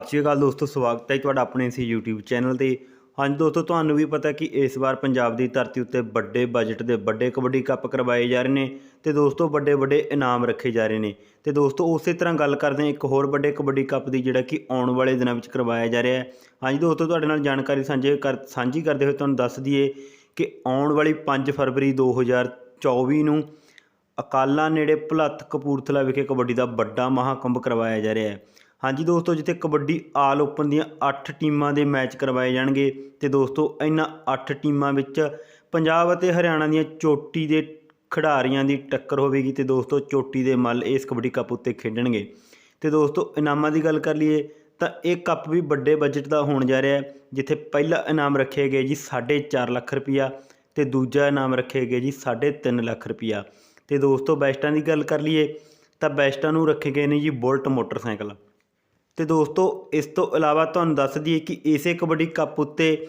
ਸਤਿ ਸ਼੍ਰੀ ਅਕਾਲ ਦੋਸਤੋ, ਸਵਾਗਤ ਹੈ ਜੀ ਤੁਹਾਡਾ ਆਪਣੇ ਇਸ YouTube ਚੈਨਲ ਤੇ। ਹਾਂਜੀ ਦੋਸਤੋ, ਤੁਹਾਨੂੰ ਵੀ ਪਤਾ ਕਿ ਇਸ ਵਾਰ ਪੰਜਾਬ ਦੀ ਧਰਤੀ ਉੱਤੇ ਵੱਡੇ ਬਜਟ ਦੇ ਵੱਡੇ ਕਬੱਡੀ ਕੱਪ ਕਰਵਾਏ ਜਾ ਰਹੇ ਨੇ ਤੇ ਦੋਸਤੋ ਵੱਡੇ ਵੱਡੇ ਇਨਾਮ ਰੱਖੇ ਜਾ ਰਹੇ ਨੇ। ਤੇ ਦੋਸਤੋ, ਉਸੇ ਤਰ੍ਹਾਂ ਗੱਲ ਕਰਦੇ ਹਾਂ, ਇੱਕ ਹੋਰ ਵੱਡੇ ਕਬੱਡੀ ਕੱਪ ਦੀ ਜਿਹੜਾ ਕਿ ਆਉਣ ਵਾਲੇ ਦਿਨਾਂ ਵਿੱਚ ਕਰਵਾਇਆ ਜਾ ਰਿਹਾ ਹੈ। ਹਾਂਜੀ ਦੋਸਤੋ, ਤੁਹਾਡੇ ਨਾਲ ਜਾਣਕਾਰੀ ਸਾਂਝੇ ਕਰ, ਸਾਂਝੀ ਕਰਦੇ ਹੋਏ ਤੁਹਾਨੂੰ ਦੱਸ ਦਈਏ ਕਿ ਆਉਣ ਵਾਲੀ 5 ਫਰਵਰੀ 2024 ਨੂੰ ਅਕਾਲਾ ਨੇੜੇ ਭਲੱਥ ਕਪੂਰਥਲਾ ਵਿਖੇ ਕਬੱਡੀ ਦਾ ਵੱਡਾ ਮਹਾਕੁੰਭ ਕਰਵਾਇਆ ਜਾ ਰਿਹਾ ਹੈ। ਹਾਂਜੀ ਦੋਸਤੋ, ਜਿੱਥੇ ਕਬੱਡੀ ਆਲ ਓਪਨ ਦੀਆਂ 8 ਟੀਮਾਂ ਦੇ ਮੈਚ ਕਰਵਾਏ ਜਾਣਗੇ ਤੇ ਦੋਸਤੋ, ਇਹਨਾਂ 8 ਟੀਮਾਂ ਵਿੱਚ ਪੰਜਾਬ ਅਤੇ ਹਰਿਆਣਾ ਦੀਆਂ ਚੋਟੀ ਦੇ ਖਿਡਾਰੀਆਂ ਦੀ ਟੱਕਰ ਹੋਵੇਗੀ ਤੇ ਦੋਸਤੋ, ਚੋਟੀ ਦੇ ਮੱਲ ਇਸ ਕਬੱਡੀ ਕੱਪ ਉੱਤੇ ਖੇਡਣਗੇ। ਤੇ ਦੋਸਤੋ, ਇਨਾਮਾਂ ਦੀ ਗੱਲ ਕਰ ਲਈਏ ਤਾਂ ਇਹ ਕੱਪ ਵੀ ਵੱਡੇ ਬਜਟ ਦਾ ਹੋਣ ਜਾ ਰਿਹਾ ਹੈ, ਜਿੱਥੇ ਪਹਿਲਾ ਇਨਾਮ ਰੱਖਿਆ ਗਿਆ ਜੀ 4.5 ਲੱਖ ਰੁਪਇਆ ਤੇ ਦੂਜਾ ਇਨਾਮ ਰੱਖਿਆ ਗਿਆ ਜੀ 3.5 ਲੱਖ ਰੁਪਇਆ ਤੇ ਦੋਸਤੋ, ਬੈਸਟਾਂ ਦੀ ਗੱਲ ਕਰ ਲਈਏ ਤਾਂ ਬੈਸਟਾਂ ਨੂੰ ਰੱਖੇ ਗਏ ਨੇ ਜੀ ਬੁਲਟ ਮੋਟਰਸਾਈਕਲ। ਤੇ ਦੋਸਤੋ, ਇਸ ਤੋਂ ਇਲਾਵਾ ਤੁਹਾਨੂੰ ਦੱਸ ਦਈਏ ਕਿ ਇਸੇ ਕਬੱਡੀ ਕੱਪ ਉੱਤੇ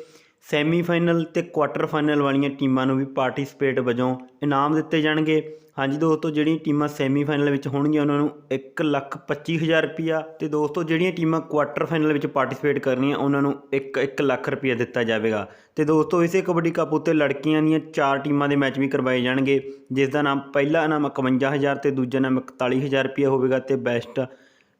ਸੈਮੀਫਾਈਨਲ ਤੇ ਕੁਆਟਰ ਫਾਈਨਲ ਵਾਲੀਆਂ ਟੀਮਾਂ ਨੂੰ ਵੀ ਪਾਰਟਿਸਿਪੇਟ ਵਜੋਂ ਇਨਾਮ ਦਿੱਤੇ ਜਾਣਗੇ। ਹਾਂਜੀ ਦੋਸਤੋ, ਜਿਹੜੀਆਂ ਟੀਮਾਂ ਸੈਮੀਫਾਈਨਲ ਵਿੱਚ ਹੋਣਗੀਆਂ, ਉਹਨਾਂ ਨੂੰ 1 ਲੱਖ 25000 ਰੁਪਿਆ ਤੇ ਦੋਸਤੋ, ਜਿਹੜੀਆਂ ਟੀਮਾਂ ਕੁਆਟਰ ਫਾਈਨਲ ਵਿੱਚ ਪਾਰਟਿਸਿਪੇਟ ਕਰਨੀਆਂ, ਉਹਨਾਂ ਨੂੰ 1 1 ਲੱਖ ਰੁਪਿਆ ਦਿੱਤਾ ਜਾਵੇਗਾ। ਤੇ ਦੋਸਤੋ, ਇਸੇ ਕਬੱਡੀ ਕੱਪ ਉੱਤੇ ਲੜਕੀਆਂ ਦੀਆਂ ਚਾਰ ਟੀਮਾਂ ਦੇ ਮੈਚ ਵੀ ਕਰਵਾਏ ਜਾਣਗੇ ਜਿਸ ਦਾ ਨਾਮ ਪਹਿਲਾ ਇਨਾਮ 51000 ਤੇ ਦੂਜਾ ਇਨਾਮ 41000 ਰੁਪਿਆ ਹੋਵੇਗਾ ਤੇ ਬੈਸਟ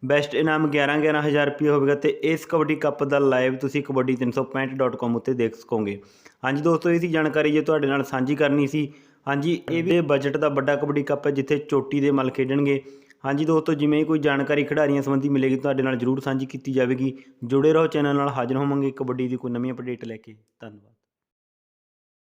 ਬੈਸਟ ਇਨਾਮ 11 11000 ਰੁਪਏ ਹੋਵੇਗਾ ਤੇ ਇਸ ਕਬੱਡੀ ਕੱਪ ਦਾ ਲਾਈਵ ਤੁਸੀਂ kabaddi365.com ਉੱਤੇ ਦੇਖ ਸਕੋਗੇ। ਹਾਂਜੀ ਦੋਸਤੋ ਇਹ ਸੀ ਜਾਣਕਾਰੀ ਜੇ ਤੁਹਾਡੇ ਨਾਲ ਸਾਂਝੀ ਕਰਨੀ ਸੀ, ਹਾਂਜੀ, ਇਹ ਵੀ ਬਜਟ ਦਾ ਵੱਡਾ ਕਬੱਡੀ ਕੱਪ ਹੈ ਜਿੱਥੇ ਚੋਟੀ ਦੇ ਮੱਲ ਖੇਡਣਗੇ। ਹਾਂਜੀ ਦੋਸਤੋ, ਜਿਵੇਂ ਹੀ ਕੋਈ ਜਾਣਕਾਰੀ ਖਿਡਾਰੀਆਂ ਸੰਬੰਧੀ ਮਿਲੇਗੀ, ਤੁਹਾਡੇ ਨਾਲ ਜਰੂਰ ਸਾਂਝੀ ਕੀਤੀ ਜਾਵੇਗੀ। ਜੁੜੇ ਰਹੋ, ਚੈਨਲ ਨਾਲ ਹਾਜ਼ਰ ਹੋਵਾਂਗੇ ਕਬੱਡੀ ਦੀ ਕੋਈ ਨਵੀਂ ਅਪਡੇਟ ਲੈ ਕੇ। ਧੰਨਵਾਦ।